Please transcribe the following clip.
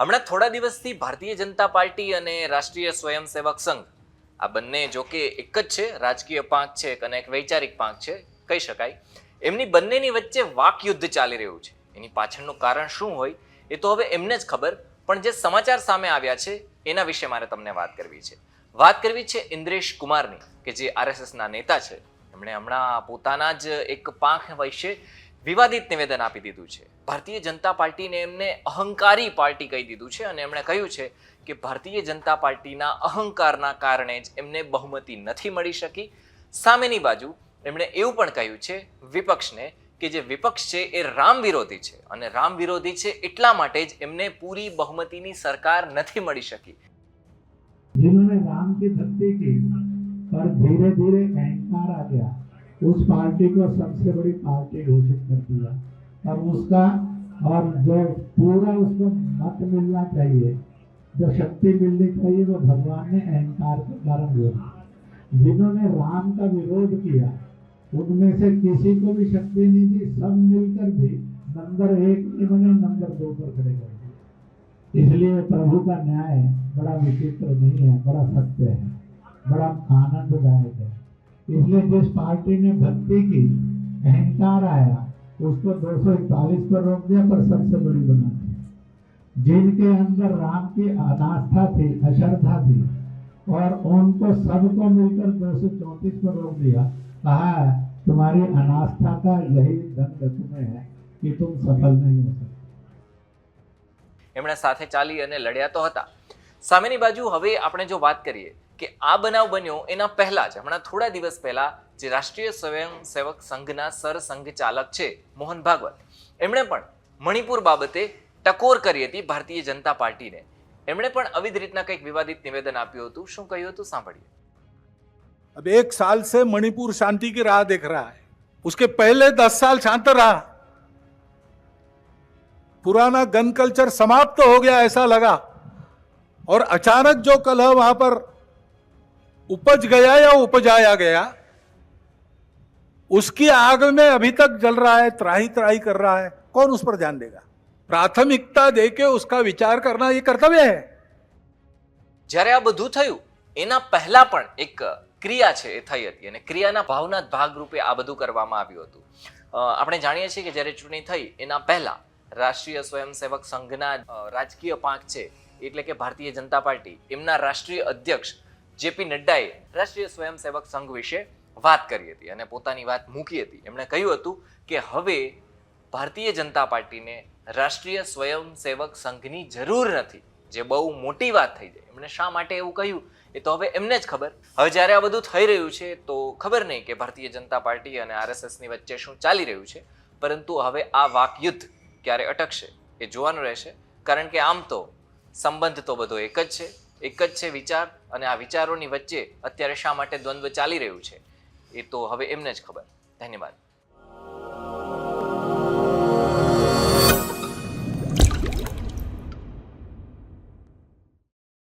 હમણાં થોડા દિવસથી ભારતીય જનતા પાર્ટી અને રાષ્ટ્રીય સ્વયંસેવક સંઘ, આ બંને જો કે એક જ છે, રાજકીય પાંખ છે અને એક વૈચારિક પાંખ છે, કહી શકાય. એમની બંનેની વચ્ચે વાકયુદ્ધ ચાલી રહ્યું છે. એની પાછળનું કારણ શું હોય એ તો હવે એમને જ ખબર, પણ જે સમાચાર સામે આવ્યા છે એના વિશે મારે તમને વાત કરવી છે. વાત કરવી છે ઇન્દ્રેશ કુમારની, કે જે આરએસએસના નેતા છે. એમણે હમણાં પોતાના જ એક પાંખ વિશે વિવાદિત નિવેદન આપી દીધું છે ભારતીય જનતા પાર્ટીને એમને અહંકારી પાર્ટી કહી દીધું છે અને એમણે કહ્યું છે કે ભારતીય જનતા પાર્ટીના અહંકારના કારણે જ એમને બહુમતી નથી મળી શકી સામેની બાજુ એમણે એવું પણ કહ્યું છે વિપક્ષને કે જે વિપક્ષ છે એ રામ વિરોધી છે અને રામ વિરોધી છે એટલા માટે જ એમને પૂરી બહુમતીની સરકાર નથી મળી શકી जिन्होंने राम की भक्ति की पर धीरे धीरे अहंकार आ गया उस पार्टी को सबसे बड़ी पार्टी घोषित कर दिया। और उसका और जो पूरा उसको मत मिलना चाहिए, जो शक्ति मिलनी चाहिए, वो भगवान ने अहंकार के कारण दिया जिन्होंने राम का विरोध किया, उनमें से किसी को भी शक्ति नहीं दी, सब मिलकर भी नंबर एक नहीं बने नंबर दो पर खड़े कर दिए। इसलिए प्रभु का न्याय बड़ा विचित्र नहीं है, बड़ा सत्य है, बड़ा आनंददायक है। इसलिए जिस पार्टी ने भक्ति की अहंकार आया उसको 241 पर रोक दिया पर सबसे बड़ी बना दी जिनके अंदर राम की अनास्था थी अश्रद्धा थी और उनको सबको मिलकर 234 पर रोक दिया कहा है तुम्हारी अनास्था का यही दंड तुम्हें है कि तुम सफल नहीं हो सकते એમણે સાથે ચાલી અને લડ્યા તો હતા સામેની બાજુ હવે આપણે જો વાત કરીએ કે આ બનાવ બન્યો એના પહેલા જ હમણાં થોડા દિવસ પહેલા જે રાષ્ટ્રીય સ્વયંસેવક સંઘના સરસંઘ ચાલક છે મોહન ભાગવત એમણે પણ મણિપુર બાબતે ટકોર કરી હતી ભારતીય જનતા પાર્ટીને એમણે પણ આવી જ રીતના કંઈક વિવાદિત નિવેદન આપ્યું હતું શું કહ્યું હતું સાંભળીએ अब एक साल से मणिपुर शांति की राह देख रहा है उसके पहले दस साल शांत रहा पुराना गन कल्चर समाप्त तो हो गया ऐसा लगा और अचानक जो कलह वहां पर उपज गया या उपजाया गया उसकी आग में अभी तक जल रहा है त्राही त्राही कर रहा है कौन उस पर ध्यान देगा प्राथमिकता देके उसका विचार करना ये कर्तव्य है જ્યારે આ બધું થયું એના પહેલા પણ એક ક્રિયા છે એ થઈ હતી અને ક્રિયાના ભાવના ભાગરૂપે આ બધું કરવામાં આવ્યું હતું અ, આપણે જાણીએ છીએ કે જ્યારે ચૂંટણી થઈ એના પહેલા રાષ્ટ્રીય સ્વયંસેવક સંઘના અ, રાજકીય પાંખ છે એટલે કે ભારતીય જનતા પાર્ટી, એમના રાષ્ટ્રીય અધ્યક્ષ જેપી નડ્ડાએ રાષ્ટ્રીય સ્વયંસેવક સંઘ વિશે વાત કરી હતી અને પોતાની વાત મૂકી હતી. એમણે કહ્યું હતું કે હવે ભારતીય જનતા પાર્ટીને રાષ્ટ્રીય સ્વયંસેવક સંઘની જરૂર નથી, જે બહુ મોટી વાત થઈ જાય. એમણે શા માટે એવું કહ્યું? એ તો હવે એમને જ ખબર. હવે જ્યારે આ બધું થઈ રહ્યું છે, તો ખબર નહીં કે ભારતીય જનતા પાર્ટી અને આરએસએસની વચ્ચે શું ચાલી રહ્યું છે. પરંતુ હવે આ વાકયુદ્ધ ક્યારે અટકશે એ જોવાનું રહેશે. કારણ કે આમ તો સંબંધ તો બધો એક જ છે. એક જ છે વિચાર અને આ વિચારોની વચ્ચે અત્યારે શા માટે દ્વંદ્વ ચાલી રહ્યું છે એ તો હવે એમને જ ખબર. ધન્યવાદ.